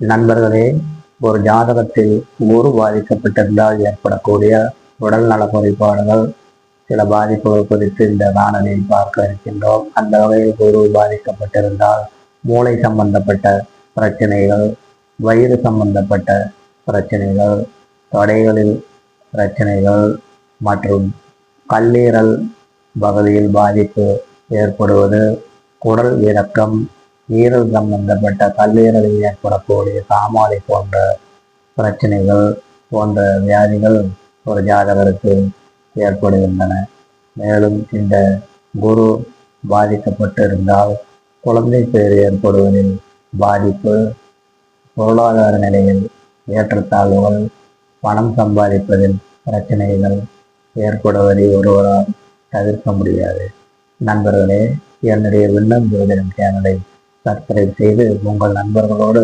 நண்பர்களே ஒரு ஜாதகத்தில் குரு பாதிக்கப்பட்டிருந்தால் ஏற்படக்கூடிய உடல் நல குறைபாடுகள் சில பாதிப்புகள் குறித்து இந்த காணொலியில் பார்க்க இருக்கின்றோம். அந்த வகையில் குரு பாதிக்கப்பட்டிருந்தால் மூளை சம்பந்தப்பட்ட பிரச்சனைகள் வயிறு சம்பந்தப்பட்ட பிரச்சனைகள் தொடைகளில் பிரச்சனைகள் மற்றும் கல்லீரல் பகுதியில் பாதிப்பு ஏற்படுவது குடல் இறக்கம் ஈரல் சம்பந்தப்பட்ட கல்லீரலில் ஏற்படக்கூடிய காமாலை போன்ற பிரச்சனைகள் போன்ற வியாதிகள் ஒரு ஜாதகருக்கு ஏற்படுகின்றன. மேலும் இந்த குரு பாதிக்கப்பட்டிருந்தால் குழந்தை பேர் ஏற்படுவதில் பாதிப்பு பொருளாதார நிலையில் ஏற்றத்தாழ்வுகள் பணம் சம்பாதிப்பதில் பிரச்சனைகள் ஏற்படுவதை ஒருவரால் தவிர்க்க முடியாது. நண்பர்களே என்னுடைய விண்ணம் ஜோதிடம் சேனலை சப்ஸ்கிரைப் செய்து உங்கள் நண்பர்களோடு